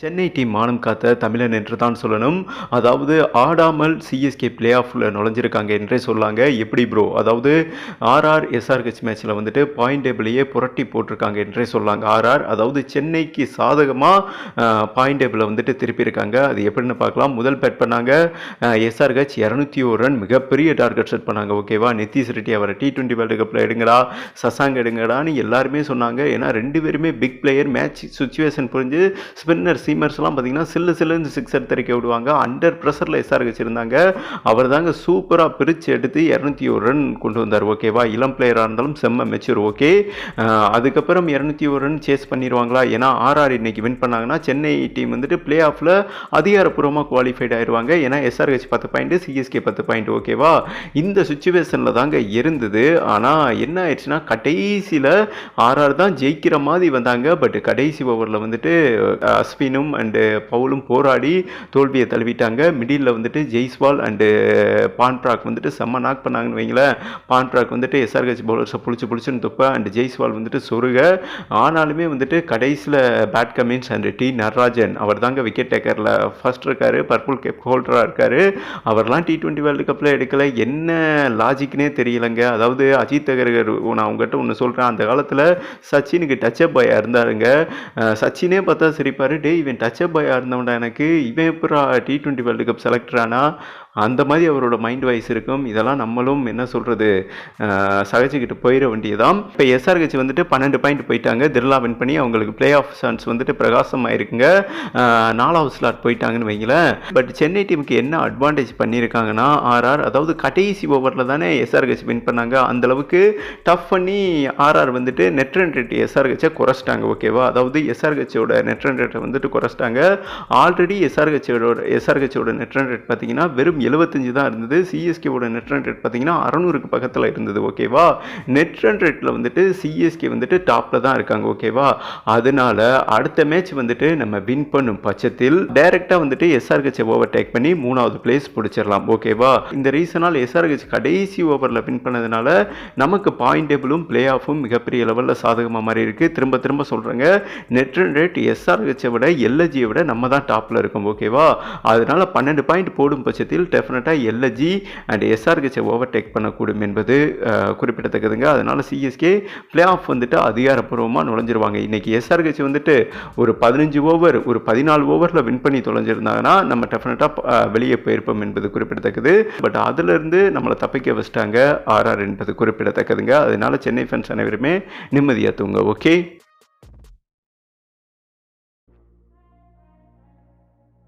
Chennai team மானம் காத்த தமிழன் என்று தான் சொல்லணும். அதாவது ஆடாமல் சிஎஸ்கே பிளே ஆஃபில் நுழைஞ்சிருக்காங்க என்றே சொல்லாங்க. எப்படி ப்ரோ அதாவது ஆர்ஆர் எஸ்ஆர்ஹெச் மேட்ச்சில் வந்துட்டு பாயிண்ட் டேபிளையே புரட்டி போட்டிருக்காங்க என்றே சொல்லாங்க. ஆர்ஆர் அதாவது சென்னைக்கு சாதகமாக பாயிண்ட் டேபிளை வந்துட்டு திருப்பியிருக்காங்க. அது எப்படின்னு பார்க்கலாம். முதல் பேட் பண்ணாங்க எஸ்ஆர்ஹெச் இரநூத்தி ஒரு ரன் மிகப்பெரிய டார்கெட் செட் பண்ணாங்க. ஓகேவா நிதிஷ் ரெட்டி அவரை டி டுவெண்ட்டி வேர்ல்டு கப்பில் எடுங்கடா சசாங் எடுங்கடான்னு எல்லாருமே சொன்னாங்க. ஏன்னா ரெண்டு பேருமே பிக் பிளேயர் மேட்ச் சுச்சுவேஷன் புரிஞ்சு ஸ்பின்னர்ஸ் சீமர்ஸ்லாம் பார்த்தீங்கன்னா சில்லு சில்லுன்னு சிக்ஸர் தெரிக்க விடுவாங்க. அண்டர் ப்ரெஷரில் எஸ்ஆர் வச்சுருந்தாங்க. அவர் தாங்க சூப்பராக பிரித்து எடுத்து இரநூத்தி ஒரு ரன் கொண்டு வந்தார். ஓகேவா இளம் பிளேயராக இருந்தாலும் செம்ம மெச்சூர் ஓகே அதுக்கப்புறம் இரநூத்தி ஒரு ரன் சேஸ் பண்ணிடுவாங்களா ஏன்னா ஆர்ஆர் இன்னைக்கு வின் பண்ணாங்கன்னா சென்னை டீம் வந்துட்டு பிளே ஆஃபில் அதிகாரப்பூர்வமாக குவாலிஃபைட் ஆயிடுவாங்க ஏன்னா எஸ்ஆர்ஹெச் பத்து பாயிண்ட் சிஎஸ்கே பத்து பாயிண்ட் ஓகேவா இந்த சுச்சுவேஷனில் தாங்க இருந்தது. ஆனால் என்ன ஆயிடுச்சுன்னா கடைசியில் ஆர்ஆர் தான் ஜெயிக்கிற மாதிரி வந்தாங்க. பட் கடைசி ஓவரில் வந்துட்டு அஸ்வினும் அண்டு uh, பவுலும் போராடி தோல்வியை தழுவிட்டாங்க. மிடில் வந்துட்டு ஜெய்ஸ்வால் அண்டு uh, பான்ப்ராக் வந்துட்டு செம்ம நாக் பண்ணாங்கன்னு வைங்களேன். பான்ப்ராக் வந்துட்டு எஸ்ஆர்ஹெச் பவுலர்ஸை புளிச்சு புளிச்சுன்னு துப்ப. அண்ட் ஜெய்ஸ்வால் வந்துட்டு சொருக. ஆனாலுமே வந்துட்டு கடைசியில் Pat Cummins and T Natarajan. அவர் தாங்க விக்கெட் டேக்கரில் ஃபஸ்ட் இருக்கார். பர்பிள் கேப் ஹோல்டராக இருக்கார். அவர்லாம் டி டுவெண்ட்டி வேர்ல்டு கப்பில் எடுக்கல. என்ன லாஜிக்னே தெரியலங்க. அதாவது அஜித் தகர்கர் நான் அவங்ககிட்ட ஒன்று சொல்கிறேன் அந்த காலத்தில் சச்சினுக்கு டச் அப் பாயாக இருந்தாருங்க. சச்சினே பார்த்தா சிரிப்பார். டே இவன் டச்சப் பாயாக இருந்தவன்டா எனக்கு. இவன் எப்படா டி ட்வெண்ட்டி வேர்ல்டு கப் செலக்டரானா அந்த மாதிரி அவரோட மைண்ட் வைஸ் இருக்கும். இதெல்லாம் நம்மளும் என்ன சொல்கிறது சகச்சிக்கிட்டு போயிட வேண்டியதான் இப்போ எஸ்ஆர்ஹெச் வந்துட்டு பன்னெண்டு பாயிண்ட் போயிட்டாங்க. திர்லா வின் பண்ணி அவங்களுக்கு பிளே ஆஃப் சான்ஸ் வந்துட்டு பிரகாசமாக இருக்குங்க நாலாவது ஸ்லாட் போயிட்டாங்கன்னு வைங்களேன். பட் சென்னை டீமுக்கு என்ன அட்வான்டேஜ் பண்ணியிருக்காங்கன்னா ஆர்ஆர் அதாவது கடைசி ஓவரில் தானே எஸ்ஆர்ஹெச் வின் பண்ணாங்க. அந்த அளவுக்கு டஃப் பண்ணி ஆர்ஆர் வந்துட்டு நெட் ரன் ரேட் எஸ்ஆர்ஹெச்சை குறைச்சிட்டாங்க ஓகேவா அதாவது எஸ்ஆர்ஹெச்சோட நெட் ரன் ரேட்டை வந்துட்டு குறைச்சிட்டாங்க. ஆல்ரெடி எஸ்ஆர்ஹெச்சோட எஸ்ஆர்ஹெச்சோட நெட் ரன் ரேட் பார்த்தீங்கன்னா வெறும் எழுபத்தஞ்சு தான் இருந்தது. சிஎஸ்கேவோட நெட் ரன் ரேட் பார்த்தீங்கன்னா அறநூறுக்கு பக்கத்தில் இருந்தது ஓகேவா நெட் ரன் ரேட்டில் வந்துட்டு சிஎஸ்கே வந்துட்டு டாப்பில் தான் இருக்காங்க ஓகேவா அதனால அடுத்த மேட்ச் வந்துட்டு நம்ம வின் பண்ணும் பட்சத்தில் டைரெக்டாக வந்துட்டு எஸ்ஆர்ஹெச்சை ஓவர் டேக் பண்ணி மூணாவது பிளேஸ் பிடிச்சிடலாம் ஓகேவா இந்த ரீசனால் எஸ்ஆர்ஹெச் கடைசி ஓவரில் வின் பண்ணதுனால நமக்கு பாயிண்ட் டேபிளும் பிளே ஆஃபும் மிகப்பெரிய லெவலில் சாதகமாக மாதிரி இருக்குது திரும்ப திரும்ப சொல்கிறேங்க நெட் ரன் ரேட் எஸ்ஆர்ஹெச்சை விட எல்எஜியை விட நம்ம தான் டாப்பில் இருக்கோம் ஓகேவா அதனால் பன்னெண்டு பாயிண்ட் போடும் பட்சத்தில் டெஃபினட்டாக எல்எஜி அண்ட் எஸ்ஆர்ஹெச்சை ஓவர் டேக் பண்ணக்கூடும் என்பது குறிப்பிடத்தக்கதுங்க. அதனால் சிஎஸ்கே பிளே ஆஃப் வந்துட்டு அதிகாரப்பூர்வமாக நுழைஞ்சிருவாங்க. இன்றைக்கி எஸ்ஆர்ஹெச் வந்துட்டு ஒரு பதினஞ்சு ஓவர் ஒரு பதினாலு ஓவரில் வின் பண்ணி தொலைஞ்சிருந்தாங்கன்னா நம்ம டெஃபினட்டாக வெளியே போயிருப்போம் என்பது குறிப்பிடத்தக்கது. பட் அதிலிருந்து நம்மளை தப்பிக்க வச்சிட்டாங்க ஆர்ஆர் என்பது குறிப்பிடத்தக்கதுங்க. அதனால சென்னை ஃபேன்ஸ் அனைவருமே நிம்மதியாக தூங்க ஓகே